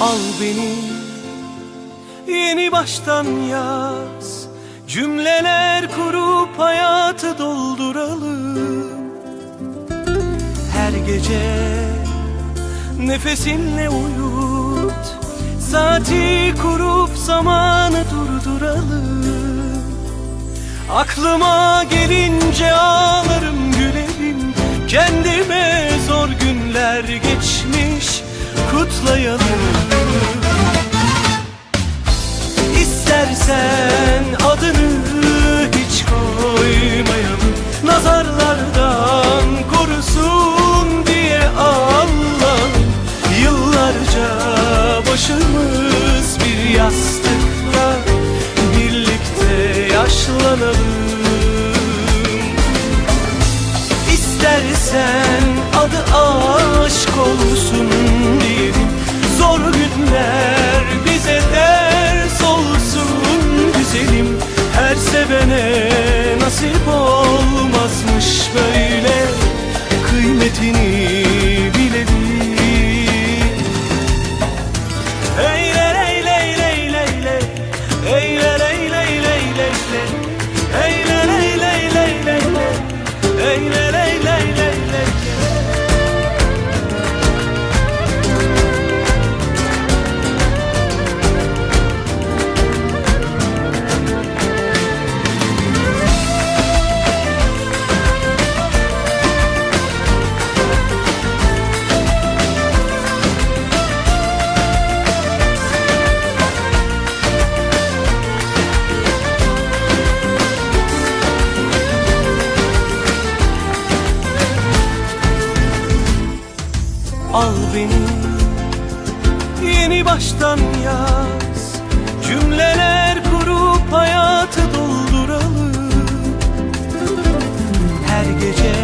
Al beni. Yeni baştan yaz. Cümleler kurup hayatı dolduralım. Her gece nefesinle uyut. Saati kurup zamanı durduralım. Aklıma gelince ağlarım gülerim. Kendime kutlayalım İstersen adını hiç koymayalım. Nazarlardan korusun diye Allah. Yıllarca başımız bir yastıkta Birlikte yaşlanalım. İstersen adı aşk olsun Al beni yeni baştan yaz. Cümleler kurup hayatı dolduralım. Her gece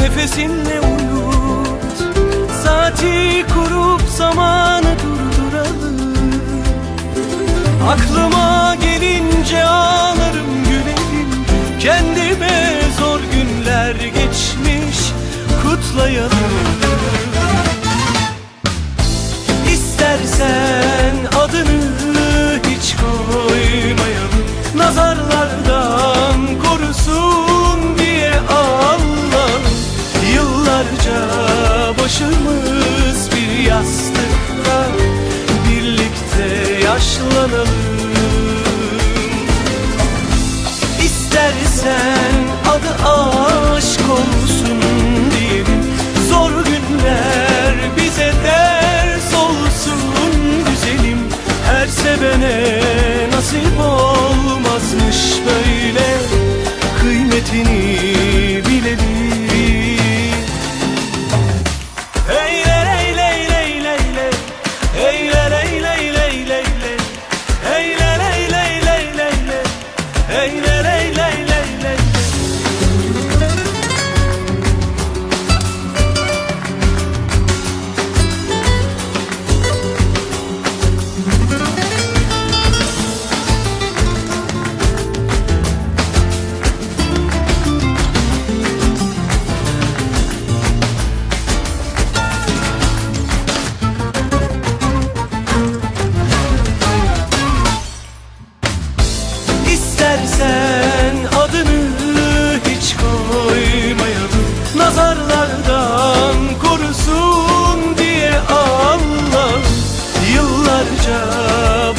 nefesinle uyut. Saati kurup zamanı durduralım. Aklıma gelince ağlarım gülerim. Kendime Yıllarca başımız bir yastıkta Birlikte yaşlanalım İstersen adını hiç koymayalım. Nazarlardan korusun diye Allah Yıllarca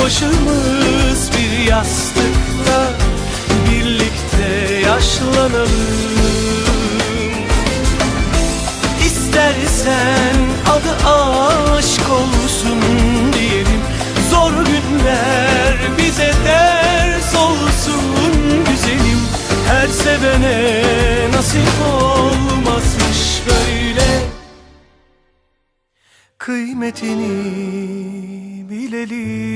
başımız bir yastıkta Birlikte yaşlanalım kıymetini bilelim.